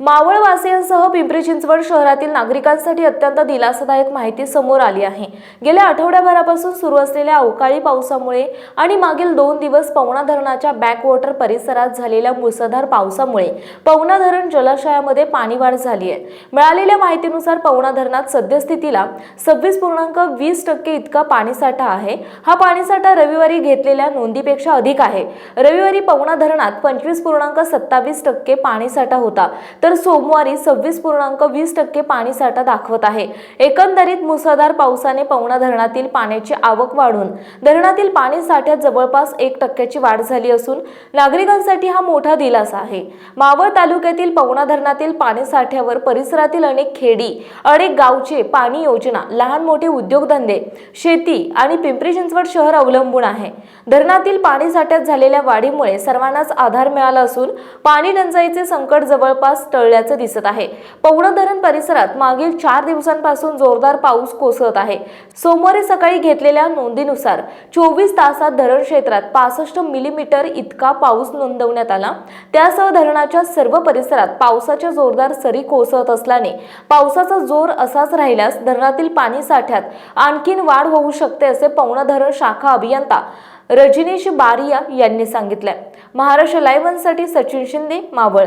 मावळवासियांसह पिंपरी चिंचवड शहरातील नागरिकांसाठी अत्यंत दिलासादायक माहिती समोर आली आहे. गेल्या आठवड्याभरापासून सुरू असलेल्या अवकाळी पावसामुळे आणि मागील दोन दिवस पवना धरणाच्या बॅकवॉटर परिसरात झालेल्या मुसळधार पावसामुळे पवना धरण जलाशयामध्ये पाणीवाढ झाली आहे. मिळालेल्या माहितीनुसार पवना धरणात सद्यस्थितीला सव्वीस पूर्णांक वीस टक्के इतका पाणीसाठा आहे. हा पाणीसाठा रविवारी घेतलेल्या नोंदीपेक्षा अधिक आहे. रविवारी पवना धरणात पंचवीस पूर्णांक सत्तावीस टक्के पाणीसाठा होता. तर तर सोमवारी सव्वीस पूर्णांक वीस टक्के पाणीसाठा दाखवत आहे. एकंदरीत मुसळधार पावसाने पवना धरणातील पाण्याची आवक वाढून धरणातील पाणी साठ्यात जवळपास एक टक्क्याची वाढ झाली असून नागरिकांसाठी हा मोठा दिलासा आहे. मावळ तालुक्यातील पवना धरणातील पाणी साठ्यावर परिसरातील अनेक खेडी अनेक गावचे पाणी योजना लहान मोठे उद्योगधंदे शेती आणि पिंपरी चिंचवड शहर अवलंबून आहे. धरणातील पाणी साठ्यात झालेल्या वाढीमुळे सर्वांनाच आधार मिळाला असून पाणी टंचाईचे संकट जवळपास टळल्याचं दिसत आहे. पवना धरण परिसरात मागील चार दिवसांपासून जोरदार पाऊस कोसळत आहे. सोमवारी सकाळी घेतलेल्या नोंदीनुसार चोवीस तासात धरण क्षेत्रात पासष्ट मिलीमीटर इतका पाऊस नोंदवण्यात आला. त्यासह धरणाच्या सर्व परिसरात पावसाच्या जोरदार सरी कोसळत असल्याने पावसाचा जोर असाच राहिल्यास धरणातील पाणी साठ्यात आणखीन वाढ होऊ शकते असे पवना धरण शाखा अभियंता रजनीश बारिया यांनी सांगितलंय. महाराष्ट्र लाईव्हसाठी सचिन शिंदे मावळ.